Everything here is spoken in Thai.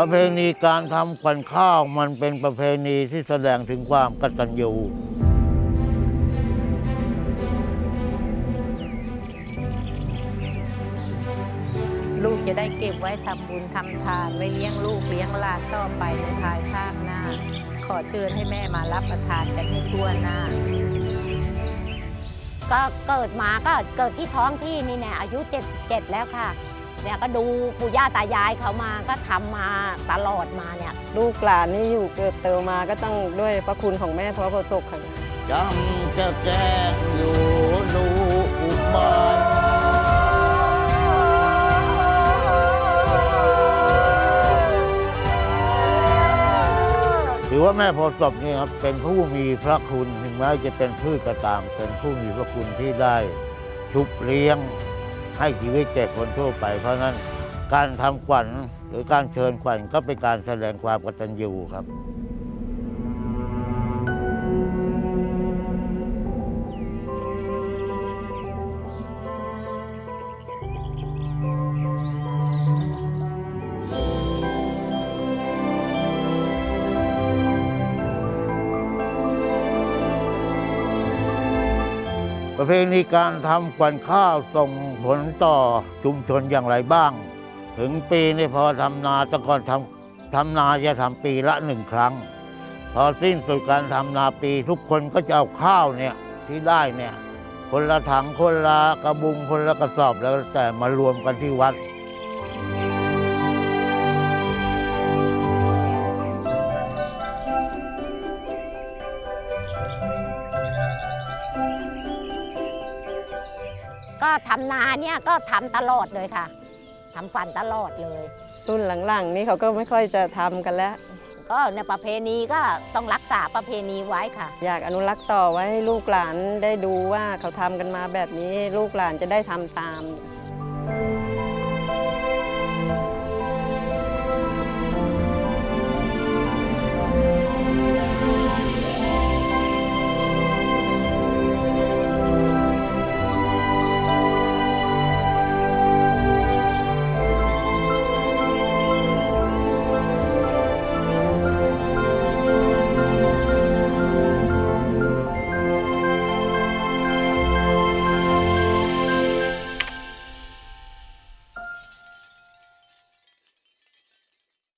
ประเพณีการทำขวัญข้าวมันเป็นประเพณีที่แสดงถึงความกตัญญูลูกจะได้เก็บไว้ทำบุญทำทานไว้เลี้ยงลูกเลี้ยงหลานต่อไปในภายภาคหน้า ขอเชิญให้แม่มารับประทานกันให้ทั่วหน้า ก็เกิดมาก็เกิดที่ท้องที่นี่เนี่ยอายุ 77 แล้วค่ะ เนี่ยก็ดูปู่ย่าตายายเขามาก็ทำมาตลอดมาเนี่ยลูกหลานนี่อยู่เกิดเติบมาก็ต้องด้วยพระคุณของแม่พระโพธิ์ศกค่ะจำจะแจ้งอยู่ดูอุบาทถือว่าแม่โพธิ์ศพนี่ครับเป็นผู้มีพระคุณถึงแม้จะเป็นพืชก็ตาม เป็นผู้มีพระคุณที่ได้ชุบเลี้ยง ให้ชีวิตแก่คนทั่วไป เพราะนั้นการทำขวัญหรือการเชิญขวัญก็เป็นการแสดงความกตัญญูครับ ประเพณีการทำขวัญข้าวส่งผลต่อชุมชนอย่างไรบ้าง ถึงปีนี่พอทำนาแต่ก่อนทำทำนาจะทำปีละหนึ่งครั้ง พอสิ้นสุดการทำนาปีทุกคนก็จะเอาข้าวเนี่ยที่ได้เนี่ยคนละถังคนละกระบุงคนละกระสอบแล้วแต่มารวมกันที่วัด ก็ทำนาเนี่ยก็ทำตลอดเลยค่ะทำฝันตลอดเลย รุ่นหลังๆ นี่เขาก็ไม่ค่อยจะทำกันแล้ว ก็ในประเพณีก็ต้องรักษาประเพณีไว้ค่ะ อยากอนุรักษ์ต่อไว้ให้ลูกหลานได้ดูว่าเขาทำกันมาแบบนี้ ลูกหลานจะได้ทำตาม